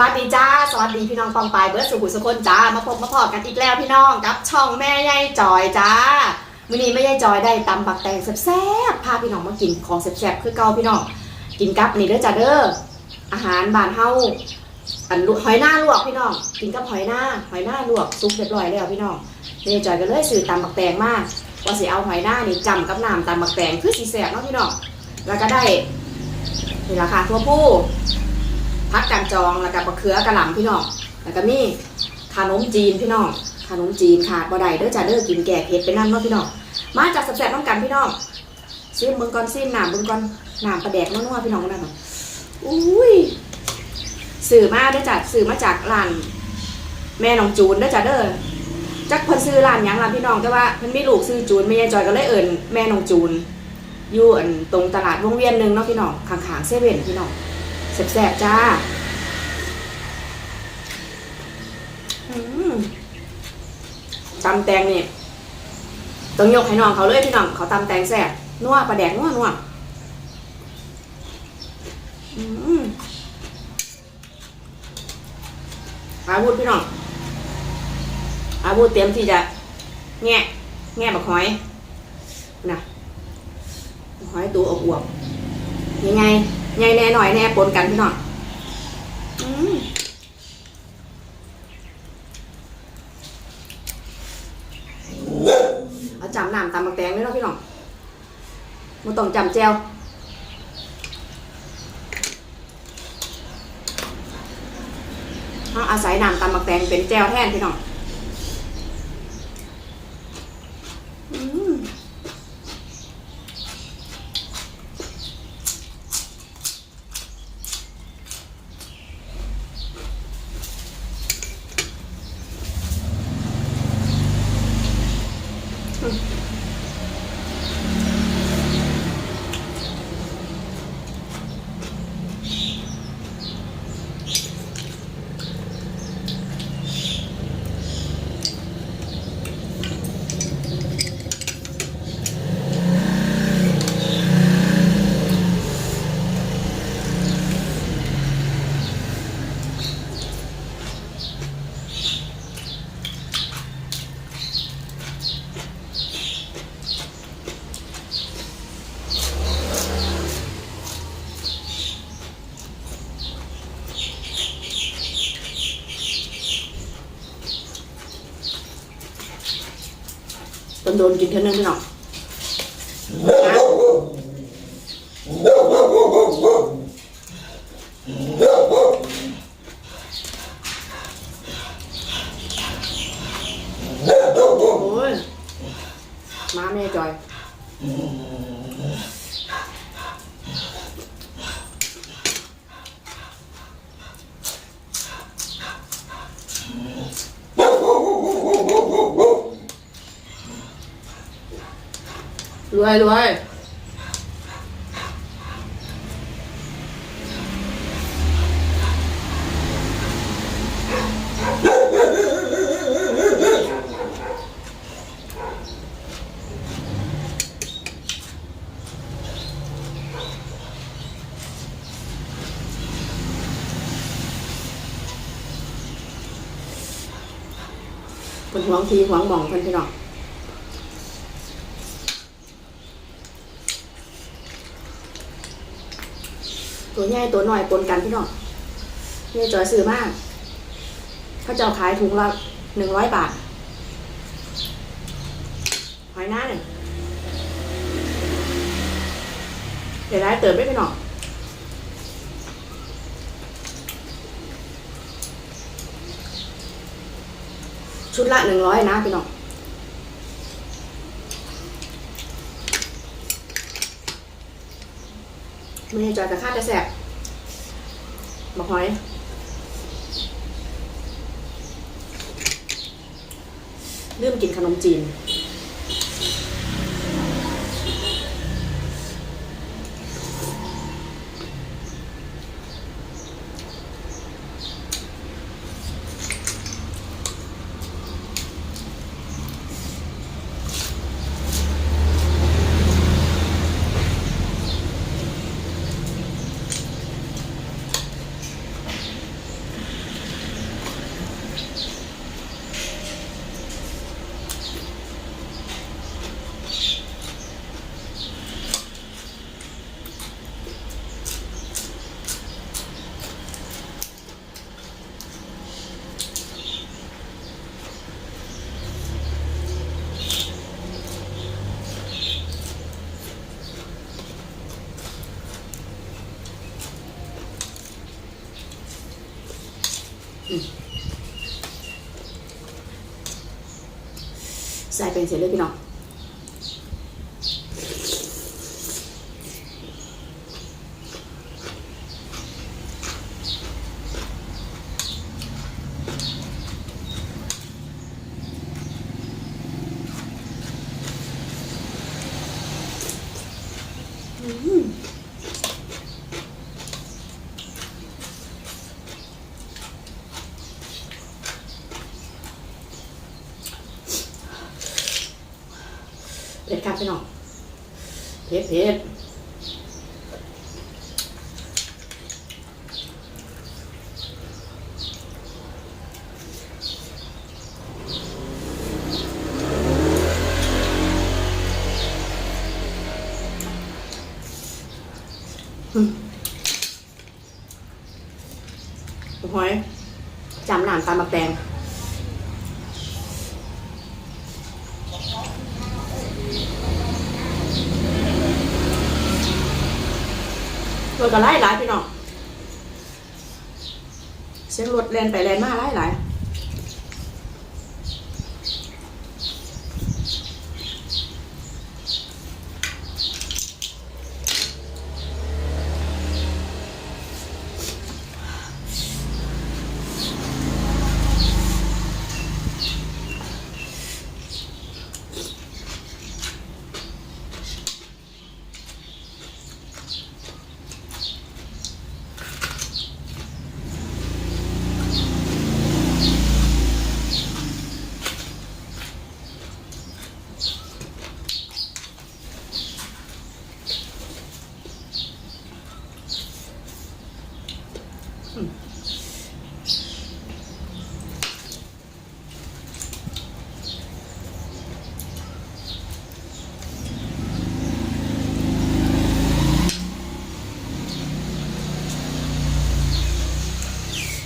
สวัสดีจ้า สวัสดีพี่น้องปองปายเบิร์ดสุขุสุคนจ้า มาพบมาพอกันอีกแล้วพี่น้องกับช่องแม่ยายจอยจ้ามื้อนี้แม่ยายจอยได้ตำบักแตงแซ่บๆพาพี่น้องมากินของแซ่บๆคือเก่าพี่น้องกินกับนี่เด้อจ้าเด้ออาหารบ้านเฮาอันลวกหอยหน้าลวกพี่น้องกินกับหอยหน้าหอยหน้าลวกซุปเรียบร้อยแล้วพี่น้องแม่ยายจอยก็เลยซื้อตำบักแตงมากว่าสิเอาหอยหน้านี่จำกับน้ำตำบักแตงคือสิแซ่บเนาะพี่น้องแล้วก็ได้นี่ราคาทั่วผู้ จองแล้วก็บะเขือกระหล่ำพี่น้องแล้วก็มีขนมจีนพี่น้องขนมจีนขาดบ่ได้เด้อจ้าเด้อกินแก่เผ็ดไปนั่นเนาะพี่น้องมาจากแซ่บๆน้ำกันพี่น้องซิมเบิ่งก่อนซิมหน้ำเบิ่งก่อนหน้ำปลาแดกนัวๆพี่น้องนั่นอุ้ยสื่อมาเด้อจ้าสื่อมาจากร้านแม่น้องจูนเด้อจ้าเด้อจักเพิ่นซื้อร้านยังล่ะพี่น้องแต่ว่าเพิ่นมีลูกซื้อจูนแม่ยายจอยก็เลยเอิ้นแม่น้องจูนอยู่อันตรงตลาดวงเวียนหนึงเนาะพี่น้องข้างๆเซเว่นพี่น้องแซ่บๆจ้าอืม ตำแตงนี่ต้องยกให้น้องเขาเลยพี่น้องเขาตำแตงแซ่บนัวปลาแดกนัวนัวอาวุธพี่น้องอาวุธเตรียมที่จะแงะแงะบักหอยนะหอยตัวอวบยังไงใหญ่แน่หน่อยแน่ปนกันพี่น้องอืมเอา มักแตงเลยเนาะพี่น้องมันต้องจำแจวเขาอาศัยน้ำตำมักแตงเป็นแจวแทนพี่น้องอืม คนโดนกินแค่นั้นพี่น้องโอ้ยมาแม่จอย รวยรวยคนหวงทีหวงหมองเพิ่นพี่น้อง ตัวใหญ่ตัวหน่อยปนกันพี่น้องนี่จอยซื้อมาก เขาจะเอาขายถุงละหนึ่งร้อยบาทหอยหน้าหนึ่งเดี๋ยวได้เติมไม่พี่น้องชุดละหนึ่งร้อยนะพี่น้อง ไม่ให้จอยแต่ข้าจะแสบบอกหอยลืมกินขนมจีน ใส่เป็นเสร็จเลยพี่น้อง เผ็ดครับ พี่น้องเผ็ดเผ็ดหอยจำหนามตามมาแปลง ก็ไล่หลายพี่น้องเสียงรถแลนไปแลนมาไล่หลาย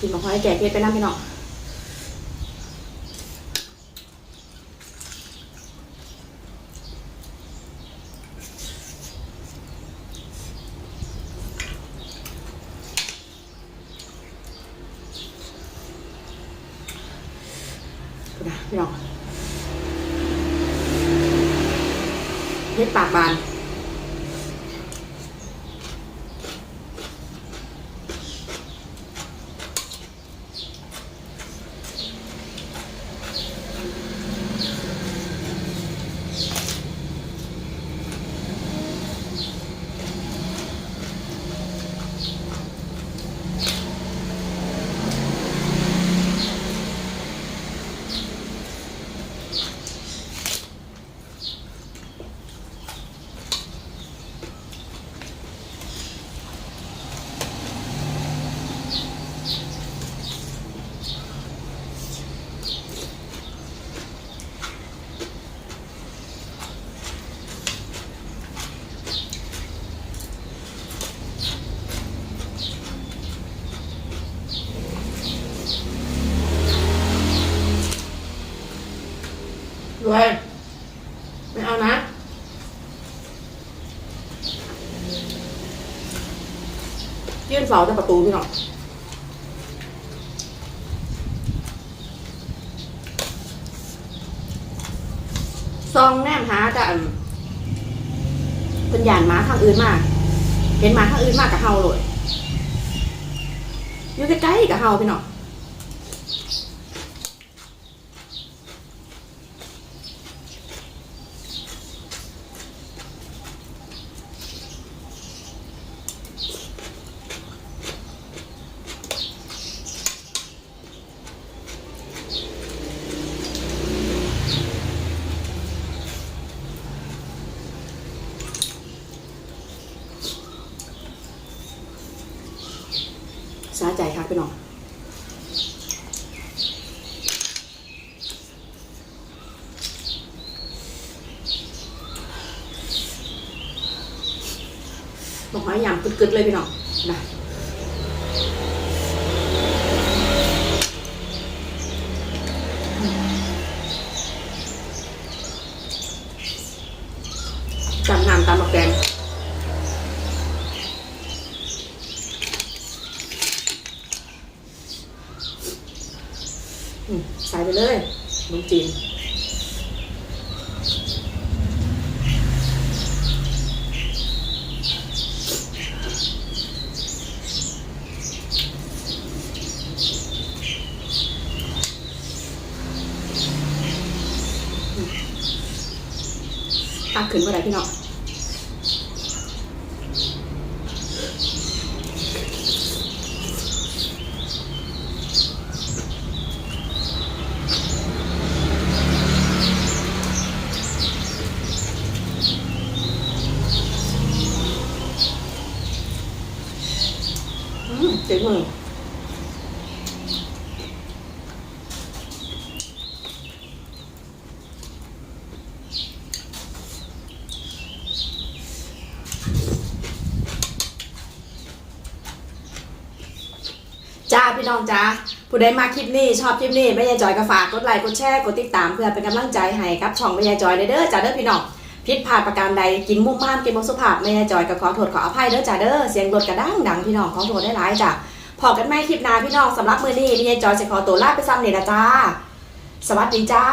กินมาหอยแก่เผ็ดไปน้ำพี่น้องพี่น้องเผ็ดปากบาน รวยไม่เอานะยื่นเสาจากประตูพี่น้องซองแนมหาแต่อันเป็นหยานหมาข้างอื่นมาก เห็นหมาข้างอื่นมากกับเฮาเลยอยู่ใกล้ๆกับเฮาพี่น้อง สาใจครับพี่น้องบอกหอยยำกึดๆเลยพี่น้องนะจำน้ำตามบักแดง อืมใส่ไปเลยขนมจีนตักขึ้นเมาได้พี่น้อง อืม เจ๋งเลยจ้าพี่น้องจ้าผู้ใดมาคลิปนี้ชอบคลิปนี้แม่ยายจอยก็ฝากกดไลค์กดแชร์กดติดตามเพื่อเป็นกำลังใจให้กับช่องแม่ยายจอยเด้อจ้าเด้อพี่น้อง พิษพลาดประการใดกินมุกม่ามกินมุกสุภาพแม่ยจอยก็ขอโทษขออภัยเด้อจ้าเด้อเสียงรถกระดังดังพี่น้องขอโทษได้หลายจ้าพอกันไม่คลิปหน้าพี่น้องสำหรับมือนี้แม่ยจอยจะขอตัวลาไปซ้ำนี่ละจ้า สวัสดีจ้า